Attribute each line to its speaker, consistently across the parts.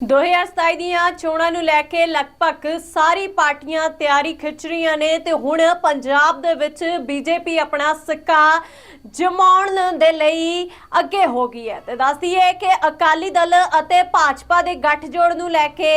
Speaker 1: 2027 ਦੀਆਂ ਚੋਣਾਂ ਨੂੰ ਲੈ ਕੇ ਲਗਭਗ ਸਾਰੀ ਪਾਰਟੀਆਂ ਤਿਆਰੀ ਖਿੱਚ ਰਹੀਆਂ ਨੇ ਤੇ ਹੁਣ ਪੰਜਾਬ ਦੇ ਵਿੱਚ ਬੀਜੇਪੀ ਆਪਣਾ ਸਿੱਕਾ ਜਮਾਉਣ ਦੇ ਲਈ ਅੱਗੇ ਹੋ ਗਈ ਹੈ। ਤੇ ਦੱਸਦੀਏ ਕਿ ਅਕਾਲੀ ਦਲ ਅਤੇ ਭਾਜਪਾ ਦੇ ਗੱਠਜੋੜ ਨੂੰ ਲੈ ਕੇ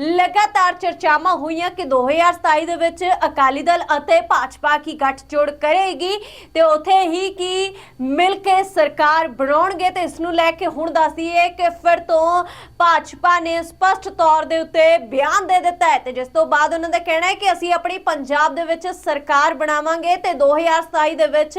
Speaker 1: ਲਗਾਤਾਰ ਚਰਚਾਵਾਂ ਹੋਈਆਂ ਕਿ 2027 ਦੇ ਵਿੱਚ ਅਕਾਲੀ ਦਲ ਅਤੇ ਭਾਜਪਾ ਕੀ ਗੱਠਜੋੜ ਕਰੇਗੀ ਤੇ ਉਥੇ ਹੀ ਕੀ ਮਿਲ ਕੇ ਸਰਕਾਰ ਬਣਾਉਣਗੇ ਤੇ ਇਸ ਨੂੰ ਲੈ ਕੇ ਹੁਣ ਦੱਸਦੀ ਹੈ ਕਿ ਫਿਰ ਤੋਂ ਭਾਜਪਾ ਨੇ ਸਪਸ਼ਟ ਤੌਰ ਦੇ ਉੱਤੇ ਬਿਆਨ ਦੇ ਦਿੱਤਾ ਹੈ ਤੇ ਜਿਸ ਤੋਂ ਬਾਅਦ ਉਹਨਾਂ ਦਾ ਕਹਿਣਾ ਹੈ ਕਿ ਅਸੀਂ ਆਪਣੀ ਪੰਜਾਬ ਦੇ ਵਿੱਚ ਸਰਕਾਰ ਬਣਾਵਾਂਗੇ ਤੇ 2027 ਦੇ ਵਿੱਚ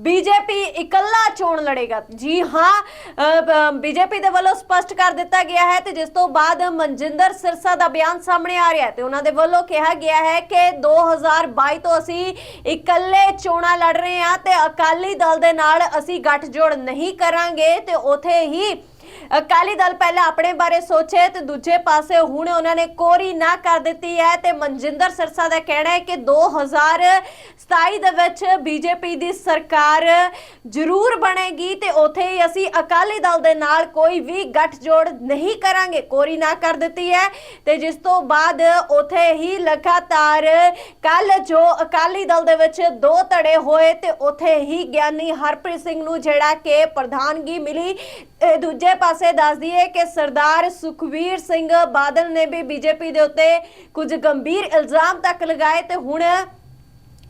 Speaker 1: ਬੀਜੇਪੀ ਇਕੱਲਾ ਚੋਣ ਲੜੇਗਾ। ਜੀ ਹਾਂ ਬੀਜੇਪੀ ਦੇ ਵੱਲੋਂ ਸਪਸ਼ਟ ਕਰ ਦਿੱਤਾ ਗਿਆ ਹੈ ਤੇ ਜਿਸ ਤੋਂ ਬਾਅਦ ਮਨਜਿੰਦਰ ਸਿਰਸਾ ਦਾ ਬਿਆਨ ਸਾਹਮਣੇ ਆ ਰਿਹਾ ਹੈ ਤੇ ਉਹਨਾਂ ਦੇ ਵੱਲੋਂ ਕਿਹਾ ਗਿਆ ਹੈ ਕਿ 2022 ਤੋਂ ਅਸੀਂ ਇਕੱਲੇ ਚੋਣਾਂ ਲੜ ਰਹੇ ਹਾਂ ਤੇ ਅਕਾਲੀ ਦਲ ਦੇ ਨਾਲ ਅਸੀਂ ਗੱਠਜੋੜ ਨਹੀਂ ਕਰਾਂਗੇ ਤੇ ਉਥੇ ਹੀ ਅਕਾਲੀ ਦਲ ਪਹਿਲਾਂ ਆਪਣੇ ਬਾਰੇ ਸੋਚੇ ਤੇ ਦੂਜੇ ਪਾਸੇ ਹੁਣ ਉਹਨਾਂ ਨੇ ਕੋਰੀ ਨਾ ਕਰ ਦਿੱਤੀ ਹੈ ਤੇ ਮਨਜਿੰਦਰ ਸਿਰਸਾ ਦਾ ਕਹਿਣਾ ਹੈ ਕਿ 2027 ਦੇ ਵਿੱਚ ਬੀਜੇਪੀ ਦੀ ਸਰਕਾਰ ਜ਼ਰੂਰ ਬਣੇਗੀ ਤੇ ਉੱਥੇ ਹੀ ਅਸੀਂ ਅਕਾਲੀ ਦਲ ਦੇ ਨਾਲ ਕੋਈ ਵੀ ਗੱਠਜੋੜ ਨਹੀਂ ਕਰਾਂਗੇ। ਕੋਰੀ ਨਾ ਕਰ ਦਿੱਤੀ ਹੈ ਤੇ ਜਿਸ ਤੋਂ ਬਾਅਦ ਉੱਥੇ ਹੀ ਲਗਾਤਾਰ ਕੱਲ ਜੋ ਅਕਾਲੀ ਦਲ ਦੇ ਵਿੱਚ ਦੋ ਧੜੇ ਹੋਏ ਤੇ ਉੱਥੇ ਹੀ ਗਿਆਨੀ ਹਰਪ੍ਰੀਤ ਸਿੰਘ ਨੂੰ ਜਿਹੜਾ ਕਿ ਪ੍ਰਧਾਨਗੀ ਮਿਲੀ। ਦੂਜੇ ਪਾਸੇ ਦੱਸ ਦਈਏ ਕਿ ਸਰਦਾਰ ਸੁਖਵੀਰ ਸਿੰਘ ਬਾਦਲ ਨੇ ਵੀ ਬੀਜੇਪੀ ਦੇ ਉੱਤੇ ਕੁਝ ਗੰਭੀਰ ਇਲਜ਼ਾਮ ਤੱਕ ਲਗਾਏ ਤੇ ਹੁਣ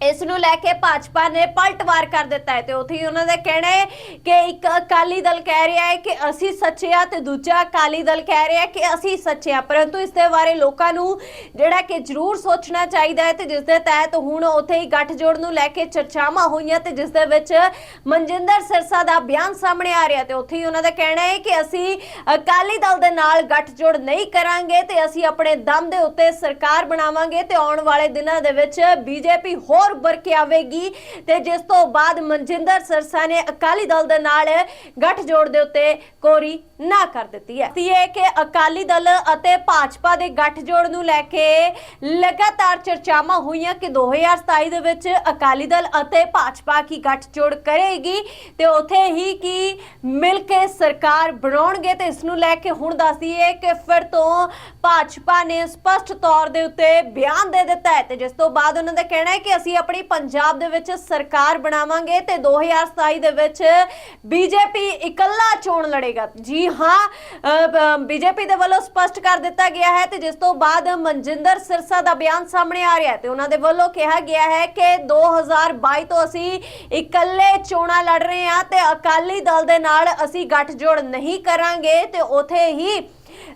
Speaker 1: ਇਸ ਨੂੰ ਲੈ ਕੇ ਭਾਜਪਾ ਨੇ ਪਲਟਵਾਰ ਕਰ ਦਿੱਤਾ ਹੈ ਤੇ ਉੱਥੇ ਹੀ ਉਹਨਾਂ ਦਾ ਕਹਿਣਾ ਹੈ ਕਿ ਇੱਕ ਅਕਾਲੀ ਦਲ ਕਹਿ ਰਿਹਾ ਹੈ ਕਿ ਅਸੀਂ ਸੱਚੇ ਆ ਤੇ ਦੂਜਾ ਅਕਾਲੀ ਦਲ ਕਹਿ ਰਿਹਾ ਹੈ ਕਿ ਅਸੀਂ ਸੱਚੇ ਆ ਪਰੰਤੂ ਇਸ ਦੇ ਬਾਰੇ ਲੋਕਾਂ ਨੂੰ ਜਿਹੜਾ ਕਿ ਜ਼ਰੂਰ ਸੋਚਣਾ ਚਾਹੀਦਾ ਹੈ ਤੇ ਜਿਸ ਦੇ ਤਹਿਤ ਹੁਣ ਉੱਥੇ ਹੀ ਗੱਠਜੋੜ ਨੂੰ ਲੈ ਕੇ ਚਰਚਾਵਾਂ ਹੋਈਆਂ ਤੇ ਜਿਸ ਦੇ ਵਿੱਚ ਮਨਜਿੰਦਰ ਸਿਰਸਾ ਦਾ ਬਿਆਨ ਸਾਹਮਣੇ ਆ ਰਿਹਾ ਤੇ ਉੱਥੇ ਹੀ ਉਹਨਾਂ ਦਾ ਕਹਿਣਾ ਹੈ ਕਿ ਅਸੀਂ ਅਕਾਲੀ ਦਲ ਦੇ ਨਾਲ ਗੱਠਜੋੜ ਨਹੀਂ ਕਰਾਂਗੇ ਤੇ ਅਸੀਂ ਆਪਣੇ ਦਮ ਦੇ ਉੱਤੇ ਸਰਕਾਰ ਬਣਾਵਾਂਗੇ ਤੇ ਆਉਣ ਵਾਲੇ ਦਿਨਾਂ ਦੇ ਵਿੱਚ ਬੀਜੇਪੀ ਹੋਰ ਉੱਭਰ ਕੇ ਆਵੇਗੀ ਤੇ ਜਿਸ ਤੋਂ ਬਾਅਦ ਮਨਜਿੰਦਰ ਸਿਰਸਾ ਨੇ ਅਕਾਲੀ ਦਲ ਦੇ ਨਾਲ ਗੱਠਜੋੜ ਦੇ ਉੱਤੇ ਕੋਰੀ ਨਾ ਕਰ ਦਿੱਤੀ ਹੈ। ਇਹ ਕਿ ਅਕਾਲੀ ਦਲ ਅਤੇ ਭਾਜਪਾ ਦੇ ਗੱਠਜੋੜ ਨੂੰ ਲੈ ਕੇ ਲਗਾਤਾਰ ਚਰਚਾਵਾਂ ਹੋਈਆਂ ਕਿ 2027 ਦੇ ਵਿੱਚ ਅਕਾਲੀ ਦਲ ਅਤੇ ਭਾਜਪਾ ਕੀ ਗੱਠਜੋੜ ਕਰੇਗੀ ਤੇ ਉਥੇ ਹੀ ਕੀ ਮਿਲ ਕੇ ਸਰਕਾਰ ਬਣਾਉਣਗੇ ਤੇ ਇਸ ਨੂੰ ਲੈ ਕੇ ਹੁਣ ਦੱਸਦੀ ਹੈ ਕਿ ਫਿਰ ਤੋਂ ਭਾਜਪਾ ਨੇ ਸਪਸ਼ਟ ਤੌਰ ਦੇ ਉੱਤੇ ਬਿਆਨ ਦੇ ਦਿੱਤਾ ਹੈ ਤੇ ਜਿਸ ਤੋਂ ਬਾਅਦ ਉਹਨਾਂ ਦਾ ਕਹਿਣਾ ਹੈ ਕਿ ਅਸੀਂ ਆਪਣੀ ਪੰਜਾਬ ਦੇ ਵਿੱਚ ਸਰਕਾਰ ਬਣਾਵਾਂਗੇ ਤੇ 2027 ਦੇ ਵਿੱਚ ਬੀਜੇਪੀ ਇਕੱਲਾ ਚੋਣ ਲੜੇਗਾ। ਜੀ ਹਾਂ ਬੀਜੇਪੀ ਦੇ ਵੱਲੋਂ ਸਪਸ਼ਟ ਕਰ ਦਿੱਤਾ ਗਿਆ ਹੈ ਤੇ ਜਿਸ ਤੋਂ ਬਾਅਦ ਮਨਜਿੰਦਰ ਸਿਰਸਾ ਦਾ ਬਿਆਨ ਸਾਹਮਣੇ ਆ ਰਿਹਾ ਹੈ ਤੇ ਉਹਨਾਂ ਦੇ ਵੱਲੋਂ ਕਿਹਾ ਗਿਆ ਹੈ ਕਿ 2022 ਤੋਂ ਅਸੀਂ ਇਕੱਲੇ ਚੋਣਾਂ ਲੜ ਰਹੇ ਹਾਂ ਤੇ ਅਕਾਲੀ ਦਲ ਦੇ ਨਾਲ ਅਸੀਂ ਗੱਠਜੋੜ ਨਹੀਂ ਕਰਾਂਗੇ ਤੇ ਉਥੇ ਹੀ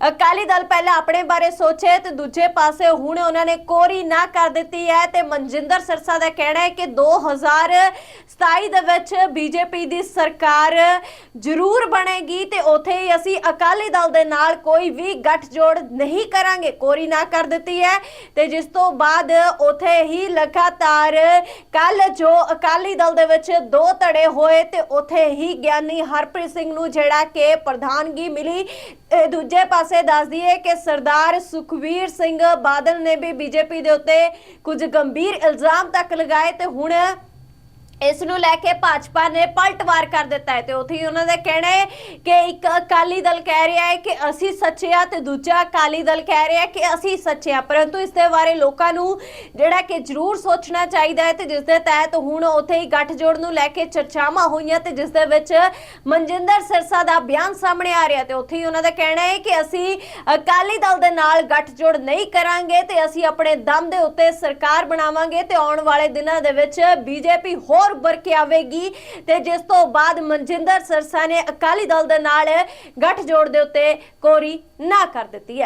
Speaker 1: ਅਕਾਲੀ ਦਲ ਪਹਿਲਾਂ ਆਪਣੇ ਬਾਰੇ ਸੋਚੇ ਤੇ ਦੂਜੇ ਪਾਸੇ ਹੁਣ ਉਹਨਾਂ ਨੇ ਕੋਰੀ ਨਾ ਕਰ ਦਿੱਤੀ ਹੈ ਤੇ ਮਨਜਿੰਦਰ ਸਿਰਸਾ ਦਾ ਕਹਿਣਾ ਹੈ ਕਿ 2027 ਦੇ ਵਿੱਚ ਬੀਜੇਪੀ ਦੀ ਸਰਕਾਰ ਜ਼ਰੂਰ ਬਣੇਗੀ ਤੇ ਉਥੇ ਹੀ ਅਸੀਂ ਅਕਾਲੀ ਦਲ ਦੇ ਨਾਲ ਕੋਈ ਵੀ ਗੱਠਜੋੜ ਨਹੀਂ ਕਰਾਂਗੇ। ਕੋਰੀ ਨਾ ਕਰ ਦਿੱਤੀ ਹੈ ਤੇ ਜਿਸ ਤੋਂ ਬਾਅਦ ਉਥੇ ਹੀ ਲਗਾਤਾਰ ਕੱਲ ਜੋ ਅਕਾਲੀ ਦਲ ਦੇ ਵਿੱਚ ਦੋ ਧੜੇ ਹੋਏ ਤੇ ਉਥੇ ਹੀ ਗਿਆਨੀ ਹਰਪ੍ਰੀਤ ਸਿੰਘ ਨੂੰ ਜਿਹੜਾ ਕਿ ਪ੍ਰਧਾਨਗੀ ਮਿਲੀ ਦੂਜੇ ਪਾਸੇ ਦੱਸ ਦਈਏ ਕਿ ਸਰਦਾਰ ਸੁਖਵੀਰ ਸਿੰਘ ਬਾਦਲ ਨੇ ਵੀ ਬੀਜੇਪੀ ਦੇ ਉੱਤੇ ਕੁਝ ਗੰਭੀਰ ਇਲਜ਼ਾਮ ਤੱਕ ਲਗਾਏ ਤੇ ਹੁਣ ਇਸ ਨੂੰ ਲੈ ਕੇ ਭਾਜਪਾ ਨੇ ਪਲਟਵਾਰ ਕਰ ਦਿੱਤਾ ਹੈ ਤੇ ਉੱਥੇ ਹੀ ਉਹਨਾਂ ਦਾ ਕਹਿਣਾ ਹੈ ਕਿ ਇੱਕ ਅਕਾਲੀ ਦਲ ਕਹਿ ਰਿਹਾ ਹੈ ਕਿ ਅਸੀਂ ਸੱਚੇ ਆ ਤੇ ਦੂਜਾ ਅਕਾਲੀ ਦਲ ਕਹਿ ਰਿਹਾ ਹੈ ਕਿ ਅਸੀਂ ਸੱਚੇ ਆ ਪਰੰਤੂ ਇਸ ਦੇ ਬਾਰੇ ਲੋਕਾਂ ਨੂੰ ਜਿਹੜਾ ਕਿ ਜ਼ਰੂਰ ਸੋਚਣਾ ਚਾਹੀਦਾ ਹੈ ਤੇ ਜਿਸ ਦੇ ਤਹਿਤ ਹੁਣ ਉੱਥੇ ਹੀ ਗੱਠਜੋੜ ਨੂੰ ਲੈ ਕੇ ਚਰਚਾਵਾਂ ਹੋਈਆਂ ਤੇ ਜਿਸ ਦੇ ਵਿੱਚ ਮਨਜਿੰਦਰ ਸਿਰਸਾ ਦਾ ਬਿਆਨ ਸਾਹਮਣੇ ਆ ਰਿਹਾ ਤੇ ਉੱਥੇ ਹੀ ਉਹਨਾਂ ਦਾ ਕਹਿਣਾ ਹੈ ਕਿ ਅਸੀਂ ਅਕਾਲੀ ਦਲ ਦੇ ਨਾਲ ਗੱਠਜੋੜ ਨਹੀਂ ਕਰਾਂਗੇ ਤੇ ਅਸੀਂ ਆਪਣੇ ਦਮ ਦੇ ਉੱਤੇ ਸਰਕਾਰ ਬਣਾਵਾਂਗੇ ਤੇ ਆਉਣ ਵਾਲੇ ਦਿਨਾਂ ਦੇ ਵਿੱਚ ਬੀਜੇਪੀ ਹੋਰ ਉੱਭਰ ਕੇ ਆਵੇਗੀ ਤੇ ਜਿਸ ਤੋਂ ਬਾਅਦ ਮਨਜਿੰਦਰ ਸਰਸਾ ਨੇ ਅਕਾਲੀ ਦਲ ਦੇ ਨਾਲ ਗੱਠਜੋੜ ਦੇ ਉੱਤੇ ਕੋਰੀ ਨਾ ਕਰ ਦਿੱਤੀ ਹੈ।